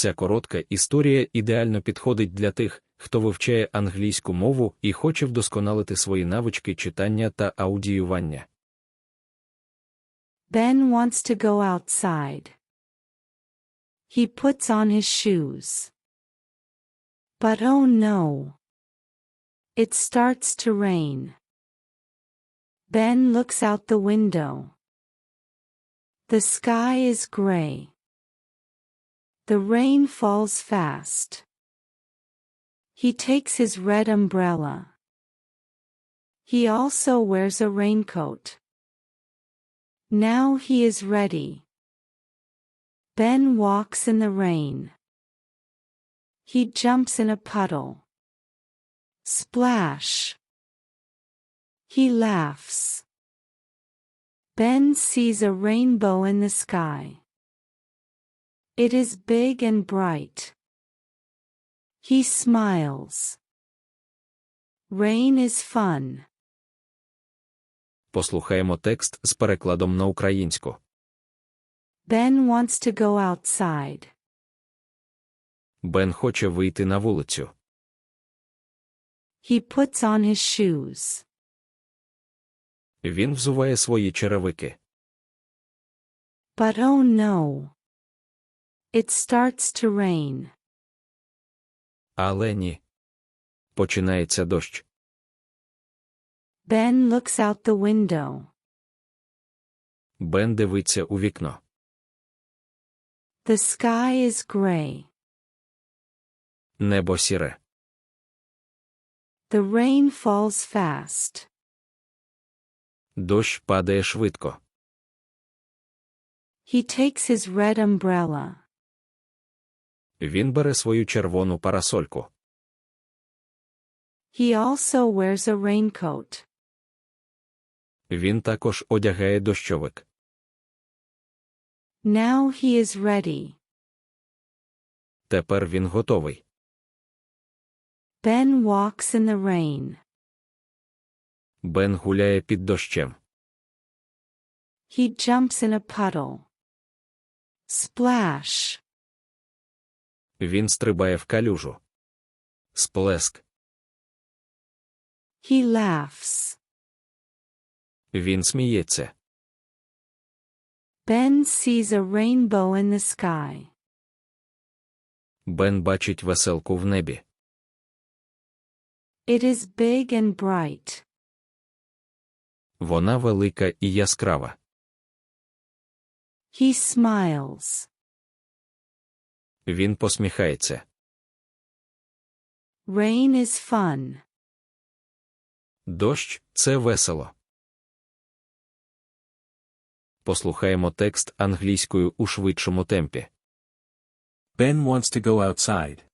Ця коротка історія ідеально підходить для тих, хто вивчає англійську мову і хоче вдосконалити свої навички читання та аудіювання. Ben wants to go outside. He puts on his shoes. But oh no. It starts to rain. Ben looks out the window. The sky is gray. The rain falls fast. He takes his red umbrella. He also wears a raincoat. Now he is ready. Ben walks in the rain. He jumps in a puddle. Splash. He laughs. Ben sees a rainbow in the sky. It is big and bright. He smiles. Rain is fun. Послухаємо текст з перекладом на українську. Ben wants to go outside. Бен хоче вийти на вулицю. He puts on his shoes. Він взуває свої черевики. But oh no. It starts to rain. Але ні. Починається дощ. Ben looks out the window. Бен дивиться у вікно. The sky is gray. Небо сіре. The rain falls fast. Дощ падає швидко. He takes his red umbrella. Він бере свою червону парасольку. He also wears a raincoat. Він також одягає дощовик. Now he is ready. Тепер він готовий. Ben walks in the rain. Бен гуляє під дощем. He jumps in a puddle. Splash. Він стрибає в калюжу. Сплеск. He laughs. Він сміється. Ben sees a rainbow in the sky. Бен бачить веселку в небі. It is big and bright. Вона велика і яскрава. He smiles. Він посміхається. Rain is fun. Дощ це весело. Послухаємо текст англійською у швидшому темпі. Ben wants to go outside.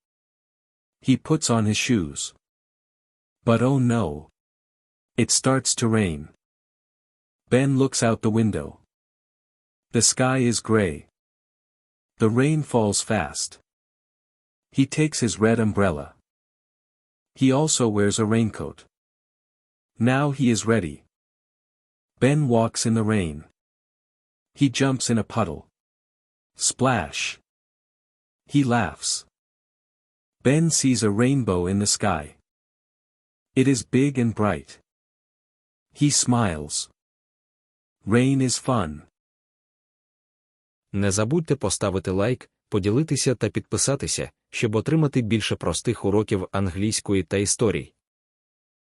He puts on his shoes. But oh no. It starts to rain. Ben looks out the window. The sky is gray. The rain falls fast. He takes his red umbrella. He also wears a raincoat. Now he is ready. Ben walks in the rain. He jumps in a puddle. Splash. He laughs. Ben sees a rainbow in the sky. It is big and bright. He smiles. Rain is fun. Не забудьте поставити лайк, поділитися та підписатися, щоб отримати більше простих уроків англійської та історій.